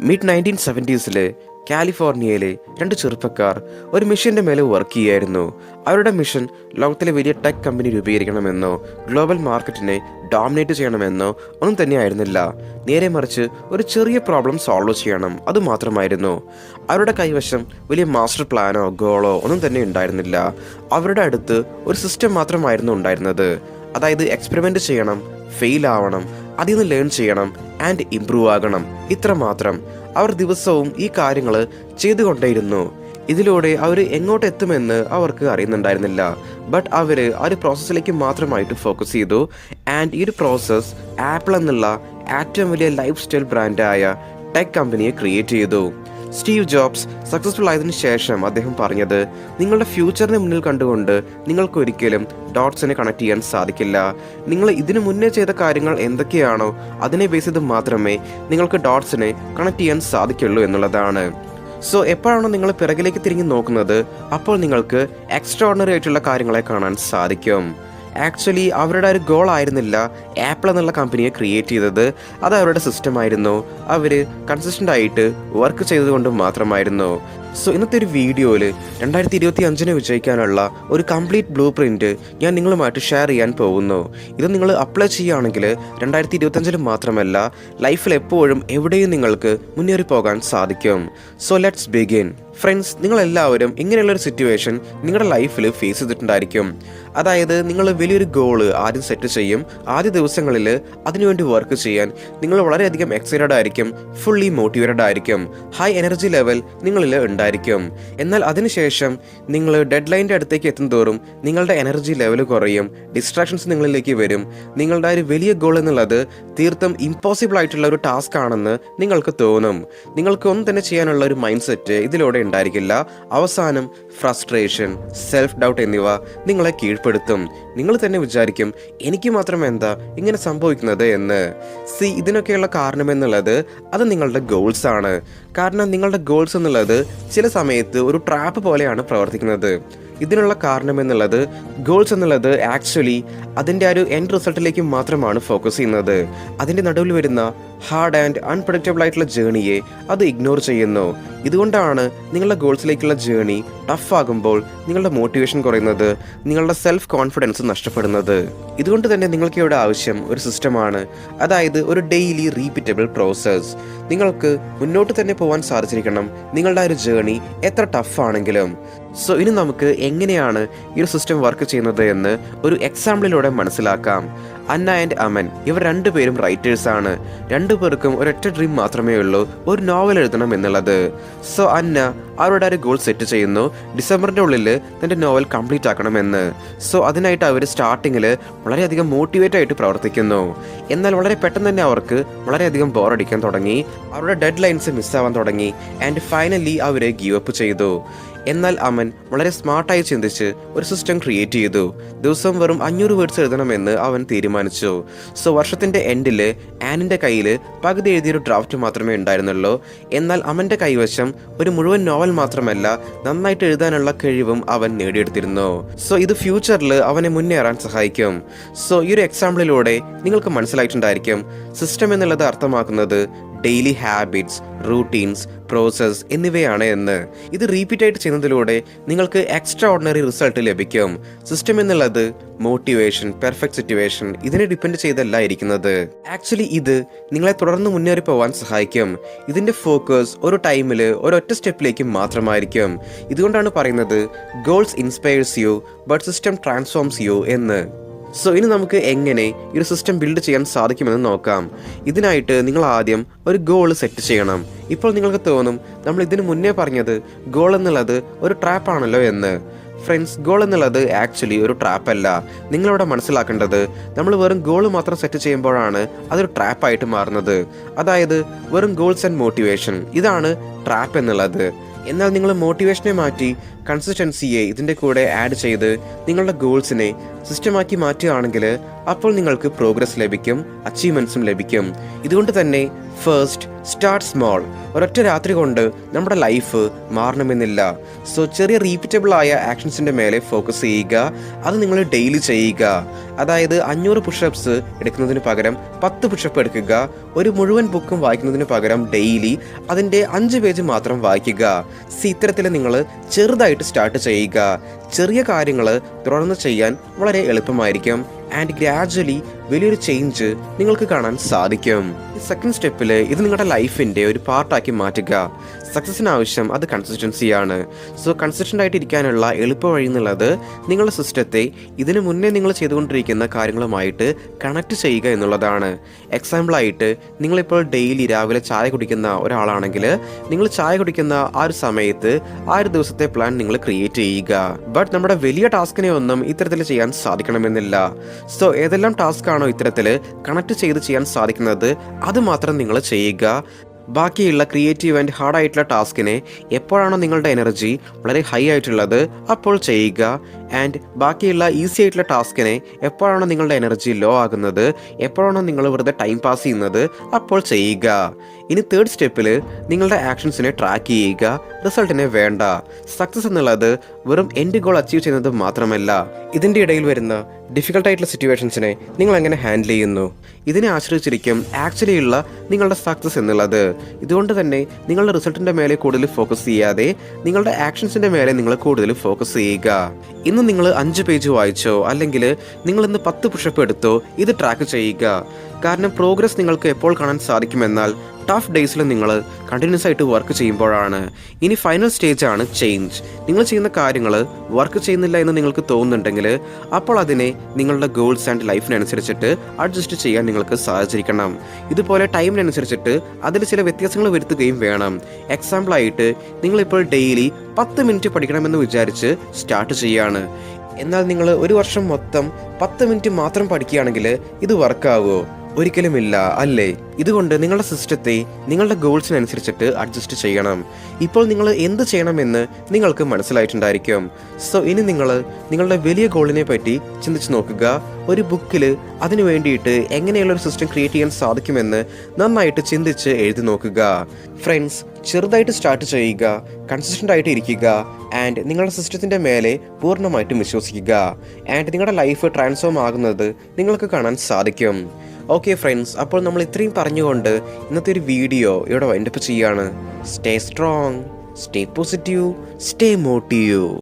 Mid nineteen സെവന്റീസിലെ കാലിഫോർണിയയിലെ രണ്ട് ചെറുപ്പക്കാർ ഒരു മിഷന്റെ മേലെ വർക്ക് ചെയ്യായിരുന്നു അവരുടെ മിഷൻ ലോകത്തിലെ വലിയ ടെക് കമ്പനി രൂപീകരിക്കണമെന്നോ ഗ്ലോബൽ മാർക്കറ്റിനെ ഡോമിനേറ്റ് ചെയ്യണമെന്നോ ഒന്നും തന്നെയായിരുന്നില്ല നേരെ മറിച്ച് ഒരു ചെറിയ പ്രോബ്ലം സോൾവ് ചെയ്യണം അത് മാത്രമായിരുന്നു. അവരുടെ കൈവശം വലിയ മാസ്റ്റർ പ്ലാനോ ഗോളോ ഒന്നും തന്നെ ഉണ്ടായിരുന്നില്ല. അവരുടെ അടുത്ത് ഒരു സിസ്റ്റം മാത്രമായിരുന്നു ഉണ്ടായിരുന്നത്. അതായത് എക്സ്പെരിമെന്റ് ചെയ്യണം ഫെയിൽ ആവണം അതിൽ നിന്ന് ലേൺ ചെയ്യണം ആൻഡ് ഇംപ്രൂവ് ആകണം. ഇത്ര മാത്രം അവർ ദിവസവും ഈ കാര്യങ്ങൾ ചെയ്തുകൊണ്ടേയിരുന്നു. ഇതിലൂടെ അവർ എങ്ങോട്ട് എത്തുമെന്ന് അവർക്ക് അറിയുന്നുണ്ടായിരുന്നില്ല. ബട്ട് അവർ ആ ഒരു പ്രോസസ്സിലേക്ക് മാത്രമായിട്ട് ഫോക്കസ് ചെയ്തു. ആൻഡ് ഈ ഒരു പ്രോസസ്സ് ആപ്പിൾ എന്നുള്ള ഏറ്റവും വലിയ ലൈഫ് സ്റ്റൈൽ ബ്രാൻഡായ ടെക് കമ്പനിയെ ക്രിയേറ്റ് ചെയ്തു. സ്റ്റീവ് ജോബ്സ് സക്സസ്ഫുൾ ആയതിനു ശേഷം അദ്ദേഹം പറഞ്ഞത് നിങ്ങളുടെ ഫ്യൂച്ചറിനെ മുന്നിൽ കണ്ടുകൊണ്ട് നിങ്ങൾക്ക് ഒരിക്കലും ഡോട്ട്സിനെ കണക്ട് ചെയ്യാൻ സാധിക്കില്ല. നിങ്ങൾ ഇതിനു മുന്നേ ചെയ്ത കാര്യങ്ങൾ എന്തൊക്കെയാണോ അതിനെ ബേസ് ചെയ്ത് മാത്രമേ നിങ്ങൾക്ക് ഡോട്ട്സിനെ കണക്ട് ചെയ്യാൻ സാധിക്കുള്ളൂ എന്നുള്ളതാണ്. സോ എപ്പോഴാണോ നിങ്ങൾ പിറകിലേക്ക് തിരിഞ്ഞു നോക്കുന്നത് അപ്പോൾ നിങ്ങൾക്ക് എക്സ്ട്രാ ഓർഡിനറി ആയിട്ടുള്ള കാര്യങ്ങളെ കാണാൻ സാധിക്കും. ആക്ച്വലി അവരുടെ ഒരു ഗോൾ ആയിരുന്നില്ല ആപ്പിൾ എന്നുള്ള കമ്പനിയെ ക്രിയേറ്റ് ചെയ്തത്. അത് അവരുടെ സിസ്റ്റം ആയിരുന്നു. അവർ കൺസിസ്റ്റന്റ് ആയിട്ട് വർക്ക് ചെയ്തതുകൊണ്ട് മാത്രമായിരുന്നു. സോ ഇന്നത്തെ ഒരു വീഡിയോയിൽ രണ്ടായിരത്തി ഇരുപത്തി അഞ്ചിന് വിജയിക്കാനുള്ള ഒരു കംപ്ലീറ്റ് ബ്ലൂ പ്രിന്റ് ഞാൻ നിങ്ങളുമായിട്ട് ഷെയർ ചെയ്യാൻ പോകുന്നു. ഇത് നിങ്ങൾ അപ്ലൈ ചെയ്യുകയാണെങ്കിൽ രണ്ടായിരത്തി ഇരുപത്തഞ്ചിൽ മാത്രമല്ല ലൈഫിൽ എപ്പോഴും എവിടെയും നിങ്ങൾക്ക് മുന്നേറി പോകാൻ സാധിക്കും. സോ ലെറ്റ്സ് ബിഗിൻ ഫ്രണ്ട്സ് നിങ്ങളെല്ലാവരും ഇങ്ങനെയുള്ളൊരു സിറ്റുവേഷൻ നിങ്ങളുടെ ലൈഫിൽ ഫേസ് ചെയ്തിട്ടുണ്ടായിരിക്കും. അതായത് നിങ്ങൾ വലിയൊരു ഗോൾ ആദ്യം സെറ്റ് ചെയ്യും. ആദ്യ ദിവസങ്ങളിൽ അതിനുവേണ്ടി വർക്ക് ചെയ്യാൻ നിങ്ങൾ വളരെയധികം എക്സൈറ്റഡ് ആയിരിക്കും ഫുള്ളി മോട്ടിവേറ്റഡ് ആയിരിക്കും ഹൈ എനർജി ലെവൽ നിങ്ങളിൽ ഉണ്ടായിരിക്കും. എന്നാൽ അതിനുശേഷം നിങ്ങൾ ഡെഡ് ലൈന്റെ അടുത്തേക്ക് എത്തും തോറും നിങ്ങളുടെ എനർജി ലെവൽ കുറയും ഡിസ്ട്രാക്ഷൻസ് നിങ്ങളിലേക്ക് വരും. നിങ്ങളുടെ ഒരു വലിയ ഗോൾ എന്നുള്ളത് തീർത്തും ഇമ്പോസിബിൾ ആയിട്ടുള്ള ഒരു ടാസ്ക് ആണെന്ന് നിങ്ങൾക്ക് തോന്നും. നിങ്ങൾക്ക് ഒന്നും തന്നെ ചെയ്യാനുള്ള ഒരു മൈൻഡ് സെറ്റ് ഇതിലൂടെ ഉണ്ടായിരിക്കില്ല. അവസാനം ഫ്രസ്ട്രേഷൻ സെൽഫ് ഡൗട്ട് എന്നിവ നിങ്ങളെ കീഴ്പ്പെടുത്തും. നിങ്ങൾ തന്നെ വിചാരിക്കും എനിക്ക് മാത്രം എന്താ ഇങ്ങനെ സംഭവിക്കുന്നത് എന്ന്. സി ഇതിനൊക്കെയുള്ള കാരണം എന്നുള്ളത് അത് നിങ്ങളുടെ ഗോൾസ് ആണ്. കാരണം നിങ്ങളുടെ ഗോൾസ് എന്നുള്ളത് ചില സമയത്ത് ഒരു ട്രാപ്പ് പോലെയാണ് പ്രവർത്തിക്കുന്നത്. ഇതിനുള്ള കാരണം എന്നുള്ളത് ഗോൾസ് എന്നുള്ളത് ആക്ച്വലി അതിന്റെ ആ ഒരു എൻഡ് റിസൾട്ടിലേക്ക് മാത്രമാണ് ഫോക്കസ് ചെയ്യുന്നത്. അതിന്റെ നടുവിൽ വരുന്ന ഹാർഡ് ആൻഡ് അൺപ്രഡിക്റ്റബിൾ ആയിട്ടുള്ള ജേണിയെ അത് ഇഗ്നോർ ചെയ്യുന്നു. ഇതുകൊണ്ടാണ് നിങ്ങളുടെ ഗോൾസിലേക്കുള്ള ജേണി ടഫ് ആകുമ്പോൾ നിങ്ങളുടെ മോട്ടിവേഷൻ കുറയുന്നത് നിങ്ങളുടെ സെൽഫ് കോൺഫിഡൻസ് നഷ്ടപ്പെടുന്നത്. ഇതുകൊണ്ട് തന്നെ നിങ്ങൾക്ക് ഇവിടെ ആവശ്യം ഒരു സിസ്റ്റമാണ്. അതായത് ഒരു ഡെയിലി റീപ്പിറ്റബിൾ പ്രോസസ്. നിങ്ങൾക്ക് മുന്നോട്ട് തന്നെ പോകാൻ സാധിച്ചിരിക്കണം നിങ്ങളുടെ ഒരു ജേണി എത്ര ടഫ് ആണെങ്കിലും. സോ ഇനി നമുക്ക് എങ്ങനെയാണ് ഈ ഒരു സിസ്റ്റം വർക്ക് ചെയ്യുന്നത് എന്ന് ഒരു എക്സാമ്പിളിലൂടെ മനസ്സിലാക്കാം. അന്ന ആൻഡ് അമൻ ഇവർ രണ്ടുപേരും റൈറ്റേഴ്സ് ആണ്. രണ്ടുപേർക്കും ഒരൊറ്റ ഡ്രീം മാത്രമേ ഉള്ളൂ ഒരു നോവൽ എഴുതണം എന്നുള്ളത്. സോ അന്ന അവരുടെ ഒരു ഗോൾ സെറ്റ് ചെയ്യുന്നു ഡിസംബറിന്റെ ഉള്ളിൽ തന്റെ നോവൽ കംപ്ലീറ്റ് ആക്കണമെന്ന്. സോ അതിനായിട്ട് അവർ സ്റ്റാർട്ടിങ്ങിൽ വളരെയധികം മോട്ടിവേറ്റ് ആയിട്ട് പ്രവർത്തിക്കുന്നു. എന്നാൽ വളരെ പെട്ടെന്ന് തന്നെ അവർക്ക് വളരെയധികം ബോറടിക്കാൻ തുടങ്ങി അവരുടെ ഡെഡ് ലൈൻസ് മിസ്സാവാൻ തുടങ്ങി ആൻഡ് ഫൈനലി അവർ ഗീവ് അപ്പ് ചെയ്തു. എന്നാൽ അമൻ വളരെ സ്മാർട്ടായി ചിന്തിച്ച് ഒരു സിസ്റ്റം ക്രിയേറ്റ് ചെയ്തു. ദിവസം വെറും അഞ്ഞൂറ് വേർഡ്സ് എഴുതണമെന്ന് അവൻ തീരുമാനിച്ചു. സോ വർഷത്തിന്റെ എൻഡിൽ ആനിന്റെ കയ്യിൽ പകുതി എഴുതിയൊരു ഡ്രാഫ്റ്റ് മാത്രമേ ഉണ്ടായിരുന്നുള്ളൂ. എന്നാൽ അമന്റെ കൈവശം ഒരു മുഴുവൻ നോവൽ മാത്രമല്ല നന്നായിട്ട് എഴുതാനുള്ള കഴിവും അവൻ നേടിയെടുത്തിരുന്നു. സോ ഇത് ഫ്യൂച്ചറിൽ അവനെ മുന്നേറാൻ സഹായിക്കും. സോ ഈ ഒരു എക്സാമ്പിളിലൂടെ നിങ്ങൾക്ക് മനസ്സിലായിട്ടുണ്ടായിരിക്കും. സിസ്റ്റം എന്നുള്ളത് അർത്ഥമാക്കുന്നത് ഡെയിലി ഹാബിറ്റ്സ് റൂട്ടീൻസ് പ്രോസസ് എന്നിവയാണ് എന്ന്. ഇത് റിപ്പീറ്റ് ആയിട്ട് ചെയ്യുന്നതിലൂടെ നിങ്ങൾക്ക് എക്സ്ട്രാ ഓർഡിനറി റിസൾട്ട് ലഭിക്കും. സിസ്റ്റം എന്നുള്ളത് മോട്ടിവേഷൻ പെർഫെക്റ്റ് സിറ്റുവേഷൻ ഇതിനെ ഡിപ്പെൻഡ് ചെയ്തല്ല ഇരിക്കുന്നത്. ആക്ച്വലി ഇത് നിങ്ങളെ തുടർന്ന് മുന്നേറി പോവാൻ സഹായിക്കും. ഇതിന്റെ ഫോക്കസ് ഒരു ടൈമിൽ ഒരൊറ്റ സ്റ്റെപ്പിലേക്ക് മാത്രമായിരിക്കും. ഇതുകൊണ്ടാണ് പറയുന്നത് goals inspires you but system transforms you എന്ന്. സോ ഇനി നമുക്ക് എങ്ങനെ ഈ ഒരു സിസ്റ്റം ബിൽഡ് ചെയ്യാൻ സാധിക്കുമെന്ന് നോക്കാം. ഇതിനായിട്ട് നിങ്ങൾ ആദ്യം ഒരു ഗോൾ സെറ്റ് ചെയ്യണം. ഇപ്പോൾ നിങ്ങൾക്ക് തോന്നും നമ്മൾ ഇതിനു മുന്നേ പറഞ്ഞത് ഗോൾ എന്നുള്ളത് ഒരു ട്രാപ്പ് ആണല്ലോ എന്ന്. ഫ്രണ്ട്സ് ഗോൾ എന്നുള്ളത് ആക്ച്വലി ഒരു ട്രാപ്പ് അല്ല. നിങ്ങളിവിടെ മനസ്സിലാക്കേണ്ടത് നമ്മൾ വെറും ഗോൾ മാത്രം സെറ്റ് ചെയ്യുമ്പോഴാണ് അതൊരു ട്രാപ്പായിട്ട് മാറുന്നത്. അതായത് വെറും ഗോൾസ് ആൻഡ് മോട്ടിവേഷൻ ഇതാണ് ട്രാപ്പ് എന്നുള്ളത്. എന്നാൽ നിങ്ങൾ മോട്ടിവേഷനെ മാറ്റി കൺസിസ്റ്റൻസിയെ ഇതിന്റെ കൂടെ ആഡ് ചെയ്ത് നിങ്ങളുടെ ഗോൾസിനെ സിസ്റ്റമാക്കി മാറ്റുകയാണെങ്കിൽ അപ്പോൾ നിങ്ങൾക്ക് പ്രോഗ്രസ് ലഭിക്കും അച്ചീവ്മെന്റ്സും ലഭിക്കും. ഇതുകൊണ്ട് തന്നെ ഫസ്റ്റ് സ്റ്റാർട്ട് സ്മോൾ ഒരൊറ്റ രാത്രി കൊണ്ട് നമ്മുടെ ലൈഫ് മാറണമെന്നില്ല. സോ ചെറിയ റീപ്പിറ്റബിൾ ആയ ആക്ഷൻസിന്റെ മേലെ ഫോക്കസ് ചെയ്യുക. അത് നിങ്ങൾ ഡെയിലി ചെയ്യുക. അതായത് അഞ്ഞൂറ് പുഷപ്സ് എടുക്കുന്നതിന് പകരം പത്ത് പുഷപ്പ് എടുക്കുക. ഒരു മുഴുവൻ ബുക്കും വായിക്കുന്നതിന് പകരം ഡെയിലി അതിന്റെ അഞ്ച് പേജ് മാത്രം വായിക്കുക. സി ഇത്തരത്തിൽ നിങ്ങൾ ചെറുതായിട്ട് സ്റ്റാർട്ട് ചെയ്യുക. ചെറിയ കാര്യങ്ങൾ തുടർന്ന് ചെയ്യാൻ വളരെ എളുപ്പമായിരിക്കും. ആൻഡ് ഗ്രാജ്വലി വലിയൊരു ചേഞ്ച് നിങ്ങൾക്ക് കാണാൻ സാധിക്കും. സെക്കൻഡ് സ്റ്റെപ്പിൽ ഇത് നിങ്ങളുടെ ലൈഫിന്റെ ഒരു പാർട്ടാക്കി മാറ്റുക. സക്സസിന് ആവശ്യം അത് കൺസിസ്റ്റൻസിയാണ് സോ കൺസിസ്റ്റന്റ് ആയിട്ട് ഇരിക്കാനുള്ള എളുപ്പ വഴി എന്നുള്ളത് നിങ്ങളുടെ സിസ്റ്റത്തെ ഇതിനു മുന്നേ നിങ്ങൾ ചെയ്തുകൊണ്ടിരിക്കുന്ന കാര്യങ്ങളുമായിട്ട് കണക്ട് ചെയ്യുക എന്നുള്ളതാണ്. എക്സാമ്പിളായിട്ട് നിങ്ങളിപ്പോൾ ഡെയിലി രാവിലെ ചായ കുടിക്കുന്ന ഒരാളാണെങ്കിൽ നിങ്ങൾ ചായ കുടിക്കുന്ന ആ ഒരു സമയത്ത് ആ ഒരു ദിവസത്തെ പ്ലാൻ നിങ്ങൾ ക്രിയേറ്റ് ചെയ്യുക. ബട്ട് നമ്മുടെ വലിയ ടാസ്കിനെ ഒന്നും ഇത്തരത്തിൽ ചെയ്യാൻ സാധിക്കണമെന്നില്ല. സോ ഏതെല്ലാം ടാസ്ക് ആണോ ഇത്തരത്തിൽ കണക്ട് ചെയ്ത് ചെയ്യാൻ സാധിക്കുന്നത്? അത് മാത്രം നിങ്ങൾ ചെയ്യുക. ബാക്കിയുള്ള ക്രിയേറ്റീവ് ആൻഡ് ഹാർഡ് ആയിട്ടുള്ള ടാസ്കിനെ എപ്പോഴാണോ നിങ്ങളുടെ എനർജി വളരെ ഹൈ ആയിട്ടുള്ളത് അപ്പോൾ ചെയ്യുക. ആൻഡ് ബാക്കിയുള്ള ഈസി ആയിട്ടുള്ള ടാസ്കിനെ എപ്പോഴാണോ നിങ്ങളുടെ എനർജി ലോ ആകുന്നത് എപ്പോഴാണോ നിങ്ങൾ വെറുതെ ടൈം പാസ് ചെയ്യുന്നത് അപ്പോൾ ചെയ്യുക. ഇനി തേർഡ് സ്റ്റെപ്പിൽ നിങ്ങളുടെ ആക്ഷൻസിനെ ട്രാക്ക് ചെയ്യുക റിസൾട്ടിനെ വേണ്ട. സക്സസ് എന്നുള്ളത് വെറും എൻഡ് ഗോൾ അച്ചീവ് ചെയ്യുന്നത് മാത്രമല്ല ഇതിന്റെ ഇടയിൽ വരുന്ന ഡിഫിക്കൽട്ടായിട്ടുള്ള സിറ്റുവേഷൻസിനെ നിങ്ങൾ എങ്ങനെ ഹാൻഡിൽ ചെയ്യുന്നു? ഇതിനെ ആശ്രയിച്ചിരിക്കും ആക്ച്വലി ഉള്ള നിങ്ങളുടെ സക്സസ് എന്നുള്ളത്. ഇതുകൊണ്ട് തന്നെ നിങ്ങളുടെ റിസൾട്ടിന്റെ മേലെ കൂടുതൽ ഫോക്കസ് ചെയ്യാതെ നിങ്ങളുടെ ആക്ഷൻസിന്റെ മേലെ നിങ്ങൾ കൂടുതൽ ഫോക്കസ് ചെയ്യുക. ഇന്ന് നിങ്ങൾ അഞ്ച് പേജ് വായിച്ചോ അല്ലെങ്കിൽ നിങ്ങൾ ഇന്ന് പത്ത് പുഷപ്പ് എടുത്തോ ഇത് ട്രാക്ക് ചെയ്യുക. കാരണം പ്രോഗ്രസ് നിങ്ങൾക്ക് എപ്പോൾ കാണാൻ സാധിക്കുമെന്നാൽ ടഫ് ഡേയ്സിൽ നിങ്ങൾ കണ്ടിന്യൂസ് ആയിട്ട് വർക്ക് ചെയ്യുമ്പോഴാണ്. ഇനി ഫൈനൽ സ്റ്റേജ് ആണ് ചേഞ്ച് നിങ്ങൾ ചെയ്യുന്ന കാര്യങ്ങൾ വർക്ക് ചെയ്യുന്നില്ല എന്ന് നിങ്ങൾക്ക് തോന്നുന്നുണ്ടെങ്കിൽ അപ്പോൾ അതിനെ നിങ്ങളുടെ ഗോൾസ് ആൻഡ് ലൈഫിനനുസരിച്ചിട്ട് അഡ്ജസ്റ്റ് ചെയ്യാൻ നിങ്ങൾക്ക് സാധിച്ചിരിക്കണം. ഇതുപോലെ ടൈമിനനുസരിച്ചിട്ട് അതിൽ ചില വ്യത്യാസങ്ങൾ വരുത്തുകയും വേണം. എക്സാമ്പിളായിട്ട് നിങ്ങളിപ്പോൾ ഡെയിലി പത്ത് മിനിറ്റ് പഠിക്കണമെന്ന് വിചാരിച്ച് സ്റ്റാർട്ട് ചെയ്യാണ്. എന്നാൽ നിങ്ങൾ ഒരു വർഷം മൊത്തം പത്ത് മിനിറ്റ് മാത്രം പഠിക്കുകയാണെങ്കിൽ ഇത് വർക്കാവോ ഒരിക്കലുമില്ല അല്ലേ? ഇതുകൊണ്ട് നിങ്ങളുടെ സിസ്റ്റത്തെ നിങ്ങളുടെ ഗോൾസിനനുസരിച്ചിട്ട് അഡ്ജസ്റ്റ് ചെയ്യണം. ഇപ്പോൾ നിങ്ങൾ എന്ത് ചെയ്യണമെന്ന് നിങ്ങൾക്ക് മനസ്സിലായിട്ടുണ്ടായിരിക്കും. സോ ഇനി നിങ്ങൾ നിങ്ങളുടെ വലിയ ഗോളിനെ പറ്റി ചിന്തിച്ചു നോക്കുക. ഒരു ബുക്കിൽ അതിനു വേണ്ടിയിട്ട് എങ്ങനെയുള്ള ഒരു സിസ്റ്റം ക്രിയേറ്റ് ചെയ്യാൻ സാധിക്കുമെന്ന് നന്നായിട്ട് ചിന്തിച്ച് എഴുതി നോക്കുക. ഫ്രണ്ട്സ് ചെറുതായിട്ട് സ്റ്റാർട്ട് ചെയ്യുക കൺസിസ്റ്റന്റ് ആയിട്ട് ഇരിക്കുക ആൻഡ് നിങ്ങളുടെ സിസ്റ്റത്തിന്റെ മേലെ പൂർണമായിട്ടും വിശ്വസിക്കുക. ആൻഡ് നിങ്ങളുടെ ലൈഫ് ട്രാൻസ്ഫോം ആകുന്നത് നിങ്ങൾക്ക് കാണാൻ സാധിക്കും. ഓക്കെ ഫ്രണ്ട്സ് അപ്പോൾ നമ്മൾ ഇത്രയും പറഞ്ഞുകൊണ്ട് ഇന്നത്തെ ഒരു വീഡിയോ ഇവിടെ വൈൻഡപ്പ് ചെയ്യാണ് stay strong stay positive stay motive